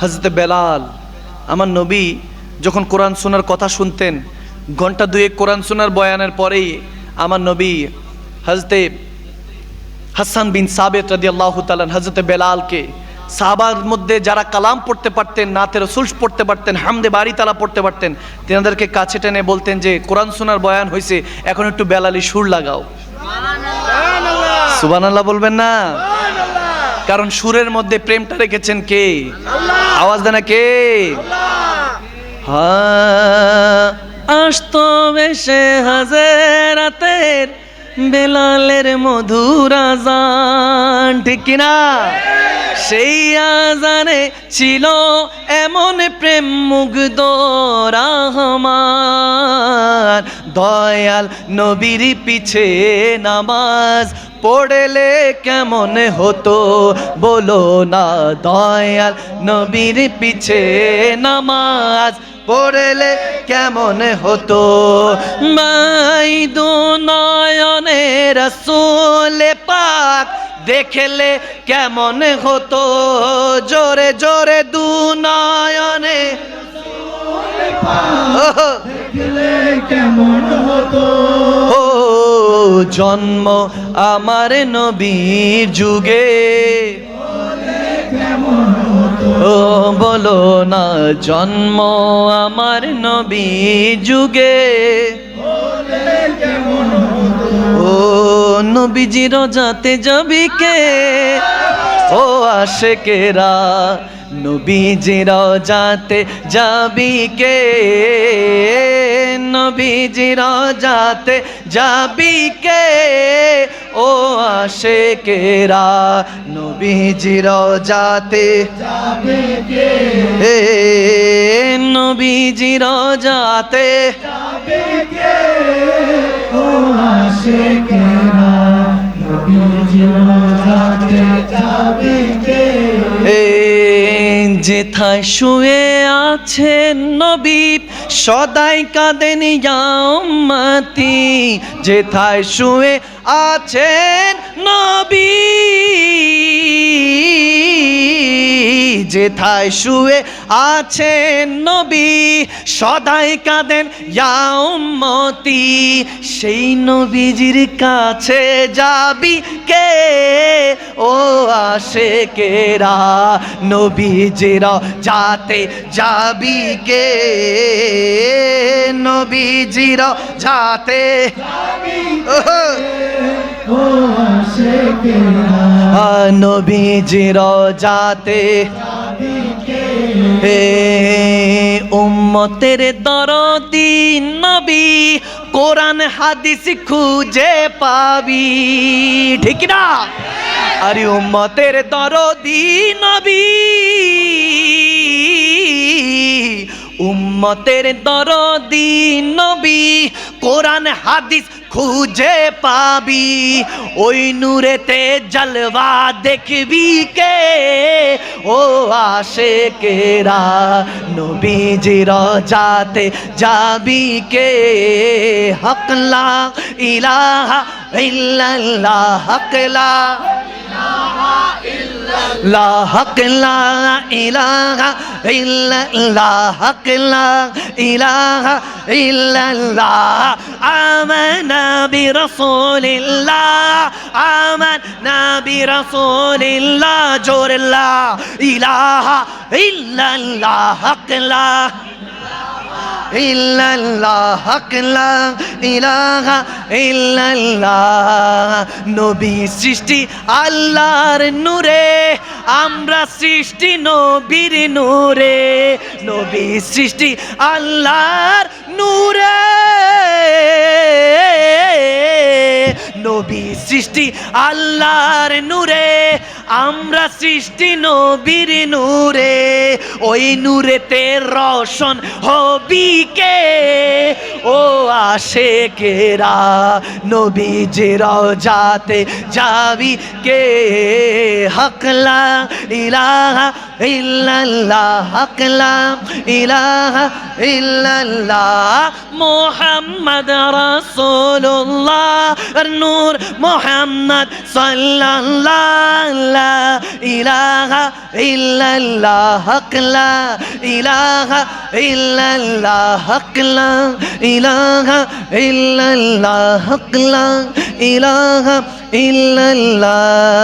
হজরতে বেলাল আমার নবী যখন কোরআন শোনার কথা শুনতেন ঘণ্টা দুয়েক কোরআন শোনার বয়ানের পরেই আমার নবী হজরতে হাসান বিন সাবেত রাদি আল্লাহ তালান হজরতে বেলালকে সাহাবার মধ্যে যারা কালাম পড়তে পারতেন নাতের রসুল পড়তে পারতেন হামদে বাড়ি তালা পড়তে পারতেন তেনাদেরকে কাছে টেনে বলতেন যে কোরআন শোনার বয়ান হয়েছে এখন একটু বেলালি সুর লাগাও। সুবান আল্লাহ বলবেন না? কারণ সুরের মধ্যে প্রেমটা রেখেছেন কে? আওয়াজ দেনা কে? আসতো বেশে হাজারাতের বেলালের মধুর আজান ঠিক কিনা সেই আজানে ছিল এমন প্রেম মুগ্ধ রহমান। দয়াল নবীর পিছে নামাজ পড়লে কেমন হতো? বলো না, দয়াল নবীর পিছে নামাজ পড়লে কেমন হতো? মাই দু নয়নে রসুলে পাক দেখলে কেমন হতো? জোরে জোরে দু নয়নে ওহো। ও জন্ম আমার নবীর যুগে ও বলো না, জন্ম আমার নবীর যুগে ও নবীজির যাতে যাবি কে ও আশেকেরা নবীজির যাতে যাবি কে? নবীজির যাতে যাবি কে? ও আশে আশেকেরা নবীজির যাতে এ নবীজির যাতে এ যেথায় শুয়ে আছেন নবী সদাই কাঁদেন মাতি যেথায় শুয়ে আছেন নবী। যেথায় শুয়ে আছেন নবী সদাই কাঁদেন ইয়াম্মতি সেই নবীজির কাছে যাবি কে? ও আসে কেরা নবীজির যাতে যাবি কে? নবীজির যাতে নবীজির যাতে হে উম্মতের দরদি নবী, কোরআন হাদিস খুঁজে পাবি। ঠিক না? আরে উম্মতের দরদি নবী, উম্মতের দরদি নবী কোরআন হাদিস খুঁজে পাবি। ওই নূরেতে জলওয়া দেখবি কে? ও আশে কেরা নবীজির যাতে যাবি কে? হকলা ইলাহা ইল্লাল্লাহ, হকলা লা হক লা ইলাহা ইল্লাল্লাহ হক লা ইলাহা ইল্লাল্লাহ আমানা বিরাসূলিল্লাহ আমানা বিরাসূলিল্লাহ জোর লা ইলাহা ইল্লাল্লাহ হক লা ইল্লাল্লাহ, হক লা ইলাহা ইল্লাল্লাহ। নবী সৃষ্টি আল্লাহর নূরে, আমরা সৃষ্টি নবীর নূরে। নবী সৃষ্টি আল্লাহর নূরে। নবী সৃষ্টি আল্লাহর নূরে। আমরা সৃষ্টি নবীর নূরে, ওই নূরে নূরেতে রোশন হবি কে? ও আশে কেরা নবীজির যাতে যাবি কে? হকলা ইলাহা ইল্লাল্লাহ হকলা ইলাহা ইল্লাল্লাহ। মোহাম্মদ রাসূলুল্লাহ নূর মোহাম্মদ সাল্লাল্লাহ লা ইলাহা ইল্লাল্লাহ, হক লা ইলাহা ইল্লাল্লাহ, হক লা ইলাহা ইল্লাল্লাহ, হক লা ইলাহা ইল্লাল্লাহ।